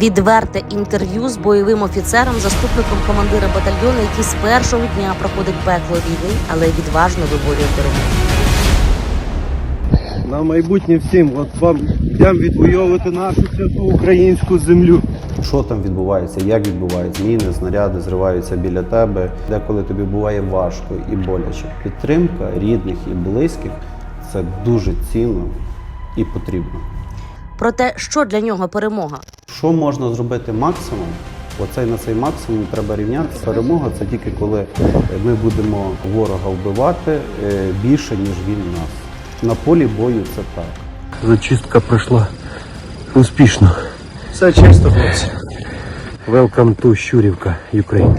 Відверте інтерв'ю з бойовим офіцером, заступником командира батальйону, який з першого дня проходить пекло війни, але відважно виборює перемогу. На майбутнє всім, от вам йдемо відвоювати нашу святу українську землю. Що там відбувається, як відбувається, міни, снаряди зриваються біля тебе. Деколи тобі буває важко і боляче. Підтримка рідних і близьких це дуже цінно і потрібно. Про те, що для нього перемога, Що можна зробити максимум? Оцей на цей максимум треба рівнятися. Перемога це тільки коли ми будемо ворога вбивати е, більше, ніж він нас. На полі бою це так. Зачистка пройшла успішно. Все чисто, хлопці. Welcome to Щурівка, Ukraine.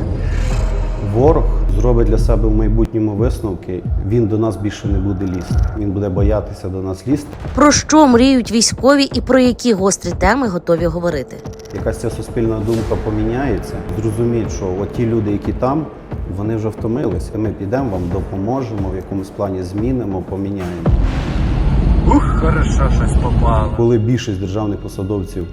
Ворог зробить для себе в майбутньому висновки. Він до нас більше не буде лізти. Він буде боятися до нас лізти. про що мріють військові і про які гострі теми готові говорити. Якась ця суспільна думка поміняється. Зрозуміють, що от ті люди, які там, вони вже втомилися. Ми підемо вам допоможемо, в якомусь плані змінимо, поміняємо. Ух, хорошо, щось попало. Коли більшість державних посадовців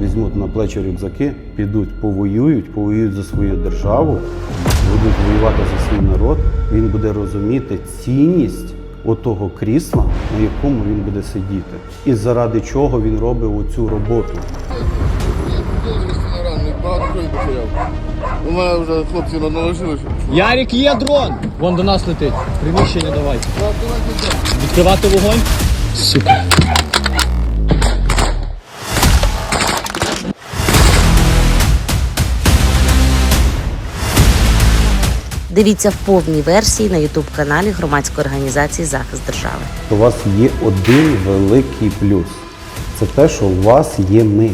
візьмуть на плечі рюкзаки, підуть, повоюють, повоюють за свою державу, будуть воювати за свій народ, він буде розуміти цінність отого крісла, на якому він буде сидіти, і заради чого він робить оцю роботу. У мене вже хлопці наложили, що Ярик, є дрон! Вон до нас летить. Приміщення давайте. Відкривати вогонь. Сука. Дивіться в повній версії на ютуб каналі громадської організації Захист держави. У вас є один великий плюс. Це те, що у вас є ми.